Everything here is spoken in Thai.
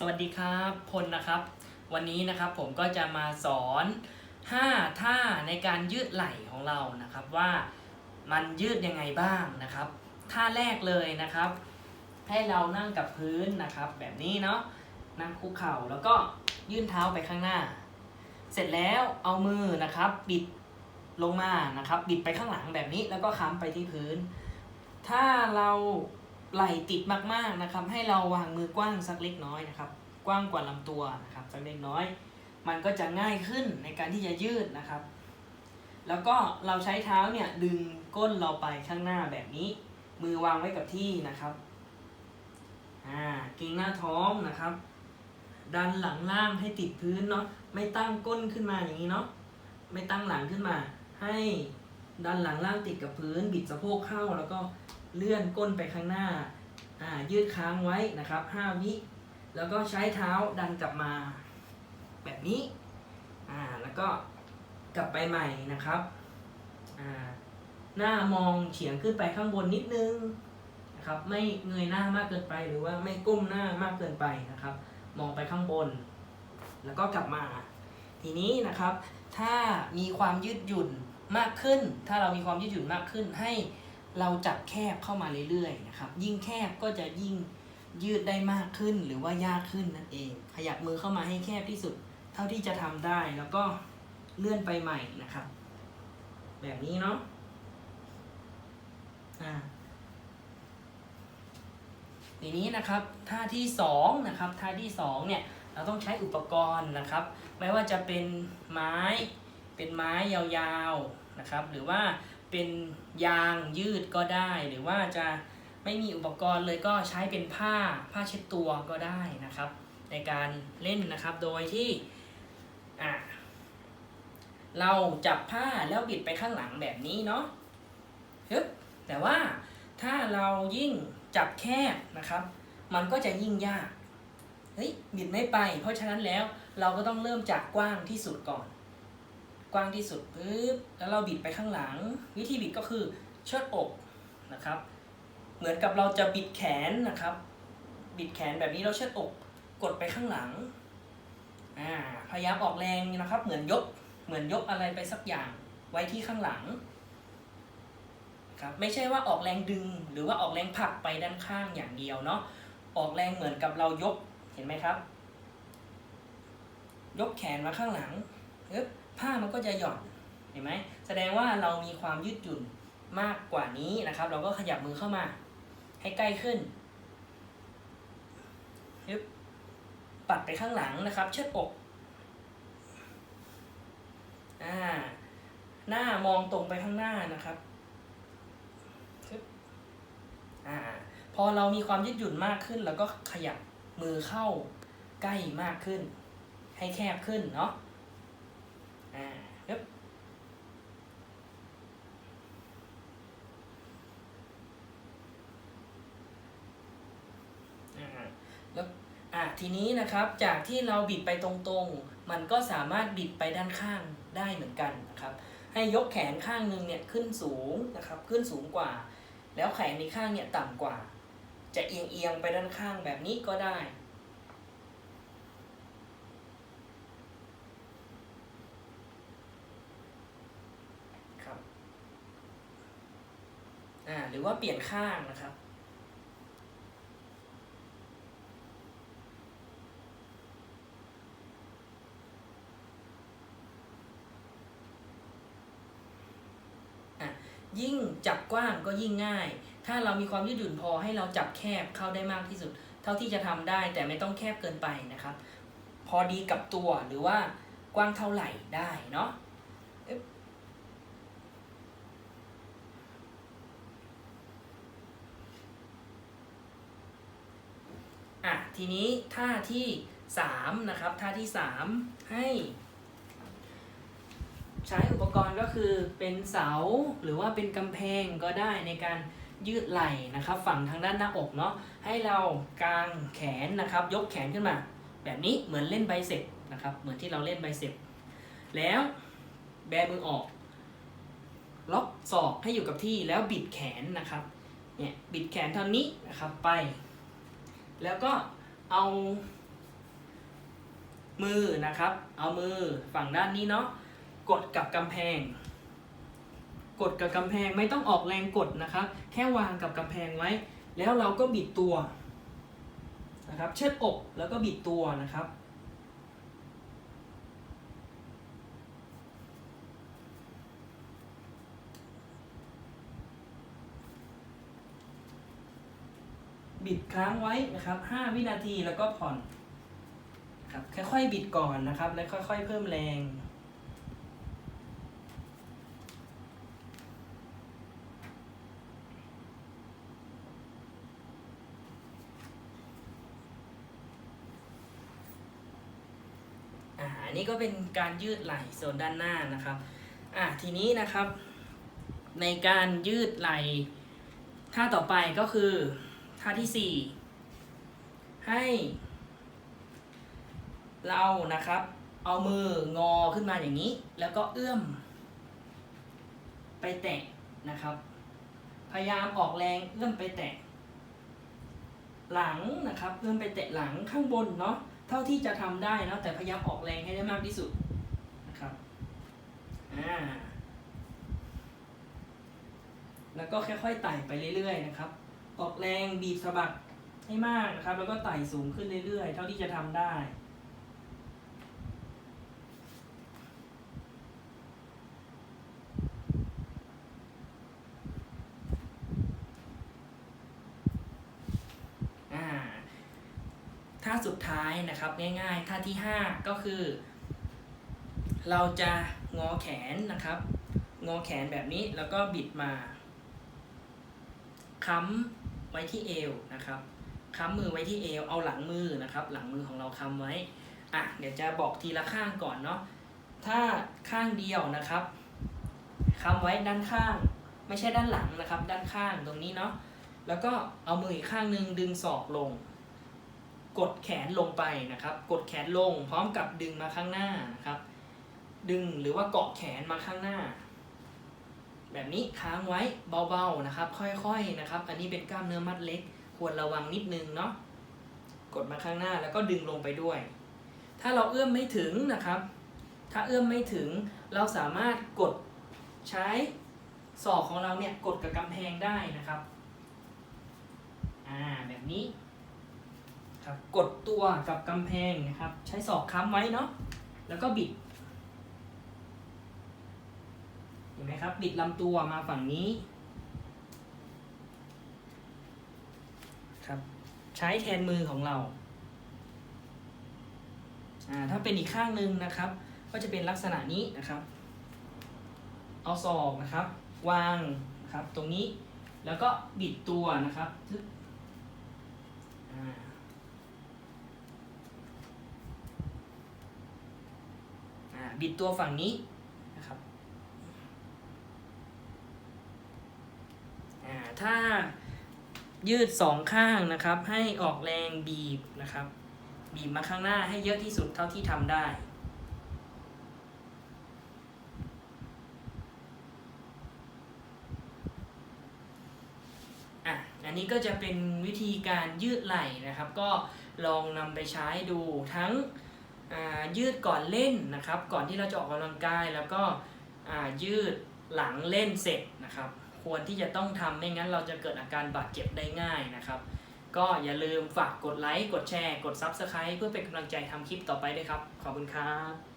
สวัสดีครับพลนะครับ วันนี้นะครับผมก็จะมาสอน 5 ท่าในการยืดไหล่ของเรานะครับว่ามันยืดยังไงบ้างนะครับ ท่าแรกเลยนะครับ ให้เรานั่งกับพื้นนะครับ แบบนี้เนาะนั่งคุกเข่าแล้วก็ยื่นเท้าไปข้างหน้า เสร็จแล้วเอามือนะครับบิดลงมานะครับ บิดไปข้างหลังแบบนี้แล้วก็ค้ำไปที่พื้น ถ้าเรา ไหล่ติดมากๆนะครับ ให้เราวางมือกว้างสักเล็กน้อยนะครับ กว้างกว่าลำตัวนะครับสักเล็กน้อย มันก็จะง่ายขึ้นในการที่จะยืดนะครับ แล้วก็เราใช้เท้าเนี่ยดึงก้นเราไปข้างหน้าแบบนี้ มือวางไว้กับที่นะครับอ่าเกรงหน้าท้องนะครับ ดันหลังล่างให้ติดพื้นเนาะไม่ตั้งก้นขึ้นมาอย่างนี้เนาะไม่ตั้งหลังขึ้นมา ให้ดันหลังล่างติดกับพื้น บิดสะโพกเข้าแล้วก็ เลื่อนก้นไปข้างหน้าอ่ายืดค้างไว้นะครับ 5 วิแล้วก็ใช้เท้าดันกลับมาแบบนี้อ่าแล้วก็กลับไปใหม่นะครับอ่าหน้ามองเฉียงขึ้นไปข้างบนนิดนึงนะครับไม่เงยหน้ามากเกินไปหรือว่าไม่ก้มหน้ามากเกินไปนะครับ มองไปข้างบน แล้วก็กลับมา ทีนี้นะครับ ถ้ามีความยืดหยุ่นมากขึ้น ถ้าเรามีความยืดหยุ่นมากขึ้นให้ เราจับแคบเข้ามาเรื่อยๆนะครับ ยิ่งแคบก็จะยิ่งยืดได้มากขึ้นหรือว่ายากขึ้นนั่นเอง ขยับมือเข้ามาให้แคบที่สุด เท่าที่จะทำได้แล้วก็เลื่อนไปใหม่นะครับ แบบนี้เนาะอ่าทีนี้นะครับท่าที่สองนะครับท่าที่สองเนี่ยเราต้องใช้อุปกรณ์นะครับ ไม่ว่าจะเป็นไม้เป็นไม้ยาวๆนะครับ หรือว่า เป็นยางยืดก็ได้ หรือว่าจะไม่มีอุปกรณ์เลยก็ใช้เป็นผ้าผ้าเช็ดตัวก็ได้นะครับ ในการเล่นนะครับโดยที่เราจับผ้าแล้วบิดไปข้างหลังแบบนี้เนาะฮึบแต่ว่าถ้าเรายิ่งจับแคบนะครับ มันก็จะยิ่งยาก เฮ้ยบิดไม่ไป เพราะฉะนั้นแล้วเราก็ต้องเริ่มจากกว้างที่สุดก่อน กว้างที่สุดปึ๊บแล้วเราบิดไปข้างหลัง วิธีบิดก็คือเชิดอกนะครับ เหมือนกับเราจะบิดแขนนะครับ บิดแขนแบบนี้เราเชิดอก กดไปข้างหลังอ่าพยายามออกแรงนะครับ เหมือนยกเหมือนยกอะไรไปสักอย่างไว้ที่ข้างหลังครับไม่ใช่ว่าออกแรงดึงหรือว่าออกแรงผลักไปด้านข้างอย่างเดียวเนาะออกแรงเหมือนกับเรายกเห็นไหมครับ ยกแขนมาข้างหลังเอ๊บ ผ้ามันก็จะหย่อนเห็นไหมแสดงว่าเรามีความยืดหยุ่นมากกว่านี้นะครับ เราก็ขยับมือเข้ามา ให้ใกล้ขึ้นยึบปัดไปข้างหลังนะครับ เชิดอกอ่าหน้ามองตรงไปข้างหน้านะครับอ่าพอเรามีความยืดหยุ่นมากขึ้น แล้วก็ขยับมือเข้าใกล้มากขึ้น ให้แคบขึ้นเนาะ อ่ายึบอ่าแล้วอะทีนี้นะครับจากที่เราบิดไปตรงๆ มันก็สามารถบิดไปด้านข้างได้เหมือนกันนะครับ ให้ยกแขนข้างหนึ่งเนี่ยขึ้นสูงนะครับขึ้นสูงกว่า แล้วแขนในข้างเนี่ยต่ำกว่า จะเอียงเอียงๆไปด้านข้างแบบนี้ก็ได้ ครับ อ่าหรือว่าเปลี่ยนข้างนะครับอะยิ่งจับกว้างก็ยิ่งง่าย ถ้าเรามีความยืดหยุ่นพอให้เราจับแคบเข้าได้มากที่สุด เท่าที่จะทำได้แต่ไม่ต้องแคบเกินไปนะครับ พอดีกับตัวหรือว่ากว้างเท่าไหร่ได้เนาะ อะทีนี้ท่าที่สามนะครับท่าที่สามให้ ใช้อุปกรณ์ก็คือเป็นเสาหรือว่าเป็นกำแพงก็ได้ในการยืดไหล่นะครับ ฝั่งทางด้านหน้าอกเนาะให้เรากางแขนนะครับ ยกแขนขึ้นมา แบบนี้เหมือนเล่นไบเซ็ปนะครับ เหมือนที่เราเล่นไบเซ็ปแล้วแบมือออก ล็อกศอกให้อยู่กับที่แล้วบิดแขนนะครับเนี่ยบิดแขนเท่านี้นะครับไป แล้วก็เอามือนะครับ เอามือฝั่งด้านนี้เนาะกดกับกำแพง กดกับกำแพงไม่ต้องออกแรงกดนะครับ แค่วางกับกำแพงไว้ แล้วเราก็บิดตัวนะครับ เชิดอกแล้วก็บิดตัวนะครับ บิดค้างไว้นะครับ 5 วินาทีแล้วก็ผ่อนครับค่อยๆ บิดก่อนนะครับ แล้วค่อย ๆ เพิ่มแรงอ่าอันนี้ก็เป็นการยืดไหล่โซนด้านหน้านะครับ อ่าทีนี้นะครับ ในการยืดไหล่ท่าต่อไปก็คือ ท่าที่สี่ให้เรานะครับ เอามืองอขึ้นมาอย่างนี้ แล้วก็เอื้อม ไปแตะนะครับ พยายามออกแรงเอื้อมไปแตะ หลังนะครับเอื้อมไปแตะหลังข้างบนเนาะเท่าที่จะทำได้เนาะแต่พยายามออกแรงให้ได้มากที่สุดนะครับอ่าแล้วก็ค่อยๆไต่ไปเรื่อยๆนะครับ ออกแรงบีบสะบัดให้มากนะครับ แล้วก็ไต่สูงขึ้นเรื่อยๆ เท่าที่จะทำได้อ่าท่าสุดท้ายนะครับง่ายๆ ท่าที่ 5 ก็คือ เราจะงอแขนนะครับ งอแขนแบบนี้แล้วก็บิดมาค้ำ ไว้ที่เอวนะครับค้ำมือไว้ที่เอว เอาหลังมือนะครับ หลังมือของเราค้ำไว้อะเดี๋ยวจะบอกทีละข้างก่อนเนาะ ถ้าข้างเดียวนะครับค้ำไว้ด้านข้าง ไม่ใช่ด้านหลังนะครับ ด้านข้างตรงนี้เนาะ แล้วก็เอามืออีกข้างหนึ่งดึงศอกลง กดแขนลงไปนะครับ กดแขนลงพร้อมกับดึงมาข้างหน้านะครับ ดึงหรือว่าเกาะแขนมาข้างหน้า แบบนี้ค้างไว้เบาๆนะครับ ค่อยๆนะครับ อันนี้เป็นกล้ามเนื้อมัดเล็ก ควรระวังนิดนึงเนาะกดมาข้างหน้าแล้วก็ดึงลงไปด้วย ถ้าเราเอื้อมไม่ถึงนะครับ ถ้าเอื้อมไม่ถึงเราสามารถกดใช้ศอกของเราเนี่ยกดกับกำแพงได้นะครับอ่าแบบนี้ครับกดตัวกับกำแพงนะครับ ใช้ศอกค้ำไว้เนาะแล้วก็บิด เห็น ไหมครับ บิดลำตัวมาฝั่งนี้ ครับ ใช้แทนมือของเราอ่าถ้าเป็นอีกข้างหนึ่งนะครับ ก็จะเป็นลักษณะนี้นะครับ เอาศอกนะครับ วางนะครับ ตรงนี้แล้วก็บิดตัวนะครับทึบอ่าอ่าบิดตัวฝั่งนี้นะครับ อ่าถ้า ยืดสองข้างนะครับ ให้ออกแรงบีบนะครับ บีบมาข้างหน้าให้เยอะที่สุดเท่าที่ทำได้อะอันนี้ก็จะเป็นวิธีการยืดไหล่นะครับ ก็ลองนำไปใช้ดูทั้งอ่ายืดก่อนเล่นนะครับ ก่อนที่เราจะออกกำลังกายแล้วก็อ่ายืดหลังเล่นเสร็จนะครับ ควรที่จะต้องทำไม่งั้นเราจะเกิดอาการบาดเจ็บได้ง่ายนะครับ ก็อย่าลืมฝากกดไลค์ กดแชร์ กด Subscribe เพื่อเป็นกำลังใจทำคลิปต่อไปด้วยครับ ขอบคุณครับ